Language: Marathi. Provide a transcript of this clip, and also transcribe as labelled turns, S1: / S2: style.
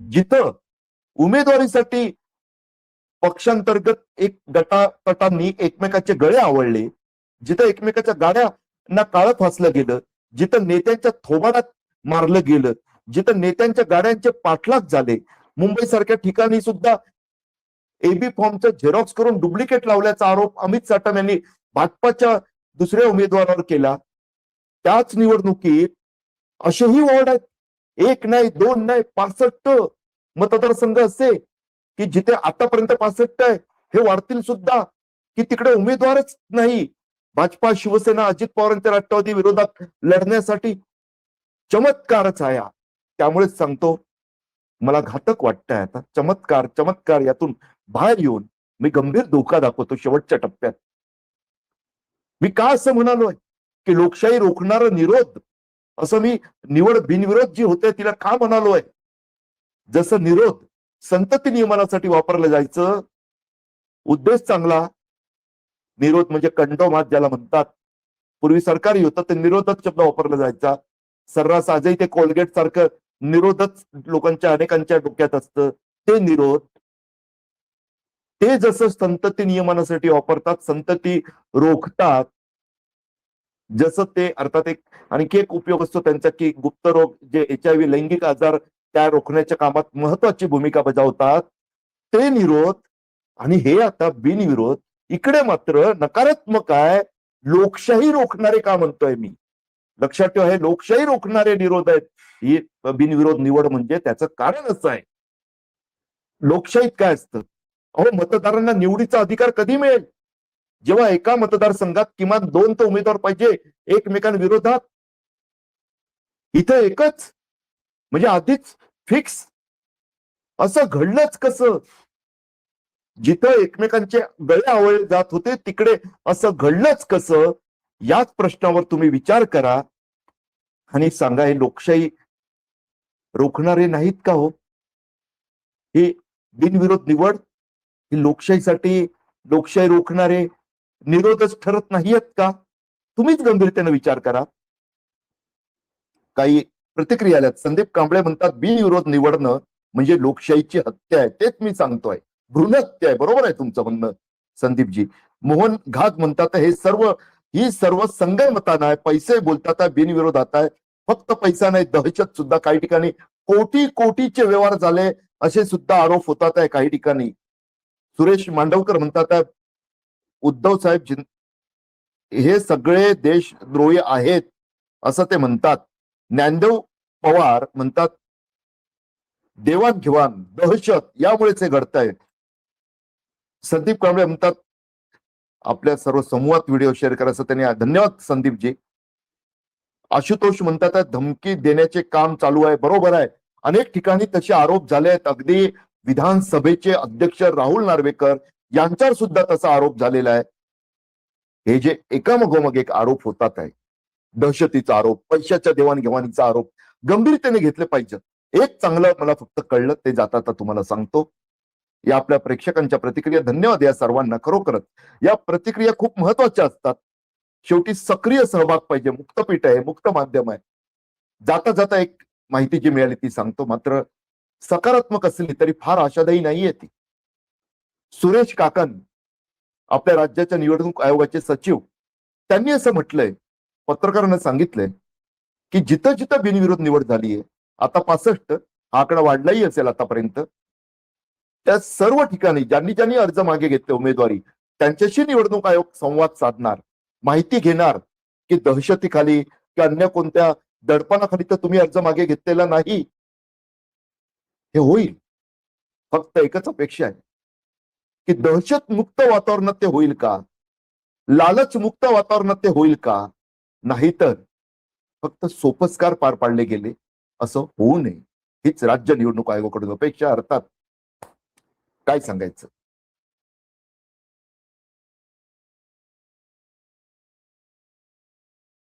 S1: जिथं उमेदवारीसाठी पक्षांतर्गत एक गटापटांनी एकमेकाचे गळे आवडले जिथं एकमेकाच्या गाड्यांना काळं फासलं गेलं जिथं नेत्यांच्या थोबाडात मारलं गेलं जिथं नेत्यांच्या गाड्यांचे पाठलाग झाले मुंबई सारख्या ठिकाणी सुद्धा एबी फॉर्मचं झेरॉक्स करून डुप्लिकेट लावल्याचा आरोप अमित साटम यांनी भाजपाच्या दुसऱ्या उमेदवारावर केला. त्याच निवडणुकीत असेही वॉर्ड आहेत. एक नाही दोन नाही पासष्ट मतदारसंघ असे की जिथे आतापर्यंत पासष्ट आहे हे वाढतील सुद्धा की तिकडे उमेदवारच नाही. भाजपा शिवसेना अजित पवारांच्या राष्ट्रवादी विरोधात लढण्यासाठी चमत्कारच आहे त्यामुळेच सांगतो मला घातक वाटतंय आता. चमत्कार चमत्कार यातून बाहेर येऊन मी गंभीर धोका दाखवतो शेवटच्या टप्प्यात. मी का असं म्हणालोय? की लोकशाही रोखणारा निरोध असं मी निवड बिनविरोध जी होते तिला का म्हणालोय जसं निरोध संतती नियमनासाठी वापरलं जायचं उद्देश चांगला निरोध म्हणजे कंठोमात ज्याला म्हणतात. पूर्वी सरकारी होतं ते निरोधच शब्द वापरला जायचा. सर्रास आजही ते कोलगेट सारखं निरोधच लोकांच्या अनेकांच्या डोक्यात असतं. ते निरोध ते जसं संतती नियमनासाठी वापरतात संतती रोखतात जसं ते अर्थात एक आणखी एक उपयोग असतो त्यांचा की गुप्तरोग जे एच आय व्ही लैंगिक आजार त्या रोखण्याच्या कामात महत्वाची भूमिका बजावतात ते निरोध आणि हे आता बिनविरोध इकडे मात्र नकारात्मक आहे लोकशाही रोखणारे का म्हणतोय मी? लक्षात ठेवा हे लोकशाही रोखणारे निरोध आहेत. ही बिनविरोध निवड म्हणजे त्याचं कारण असं आहे. लोकशाहीत काय असतं? अहो मतदारांना निवडीचा अधिकार कधी मिळेल? जेव्हा एका मतदारसंघात किमान दोन तर उमेदवार पाहिजे एकमेकांविरोधात इथं एकच. म्हणजे आधीच फिक्स असं घडलंच कसं? जिथं एकमेकांचे गळे आवळले जात होते तिकडे असं घडलंच कसं? याच प्रश्नावर तुम्ही विचार करा. आणि सांगा हे लोकशाही रोखणारे नाहीत का हो? ही बिनविरोध निवड? ही लोकशाहीसाठी लोकशाही रोखणारे निरोधच ठरत नाहीयेत का? तुम्हीच गंभीरतेने विचार करा. काही प्रतिक्रिया आल्यात. संदीप कांबळे म्हणतात बिनविरोध निवडणं म्हणजे लोकशाहीची हत्या आहे. तेच मी सांगतोय. भ्रूणहत्या आहे. बरोबर आहे तुमचं म्हणणं संदीपजी. मोहन घाग म्हणतात हे सर्व ही सर्व संगमताना आहे. पैसे बोलतात आहे बिनविरोधात आहे. फक्त पैसा नाही दहशत सुद्धा काही ठिकाणी. कोटी कोटीचे व्यवहार झाले असे सुद्धा आरोप होतात आहे काही ठिकाणी. सुरेश मांडवकर म्हणतात उद्धव साहेब जिन- हे सगळे देशद्रोही आहेत असं ते म्हणतात. ज्ञानदेव पवार म्हणतात देवाणघेवाण दहशत यामुळेच हे घडतंय. संदीप कांबळे म्हणतात आपल्या सर्व समूहात व्हिडिओ शेअर करायचं त्यांनी धन्यवाद संदीपजी. आशुतोष म्हणतात धमकी देण्याचे काम चालू आहे बरोबर आहे. अनेक ठिकाणी तसे आरोप झाले आहेत अगदी विधानसभेचे अध्यक्ष राहुल नार्वेकर यांच्यावर सुद्धा तसा आरोप झालेला आहे. हे जे एकामागोमाग एक आरोप होतात आहे दहशतीचा आरोप पैशाच्या देवाणघेवाणीचा आरोप गंभीरतेने घेतले पाहिजे. एक चांगलं मला फक्त कळलं ते जाता आता तुम्हाला सांगतो. या आपल्या प्रेक्षकांच्या प्रतिक्रिया धन्यवाद या सर्वांना. खरोखरच या प्रतिक्रिया खूप महत्त्वाच्या असतात. शेवटी सक्रिय सहभाग पाहिजे मुक्तपीठ आहे मुक्त माध्यम आहे. जाता जाता एक माहिती जी मिळाली ती सांगतो. मात्र सकारात्मक असली तरी फार आशादायी नाहीये ती. सुरेश काकन आपल्या राज्याच्या निवडणूक आयोगाचे सचिव त्यांनी असं म्हटलंय पत्रकारांना सांगितलंय की जिथं जिथं बिनविरोध निवड झालीये आता पासष्ट हा आकडा वाढलाही असेल आतापर्यंत त्या सर्व ठिकाणी ज्यांनी ज्यांनी अर्ज मागे घेतले उमेदवारी त्यांच्याशी निवडणूक आयोग संवाद साधणार माहिती घेणार की दहशतीखाली की अन्य कोणत्या दडपणाखाली तर तुम्ही अर्ज मागे घेतलेला नाही हे होईल. फक्त एकच अपेक्षा आहे. की दहशत मुक्त वातावरणात ते होईल का? लालच मुक्त वातावरणात ते होईल का? नाहीतर फक्त सोपस्कार पार पाडले गेले. असं होऊ नये. हीच राज्य निवडणूक आयोगाकडून अपेक्षा. अर्थात काय सांगायचं?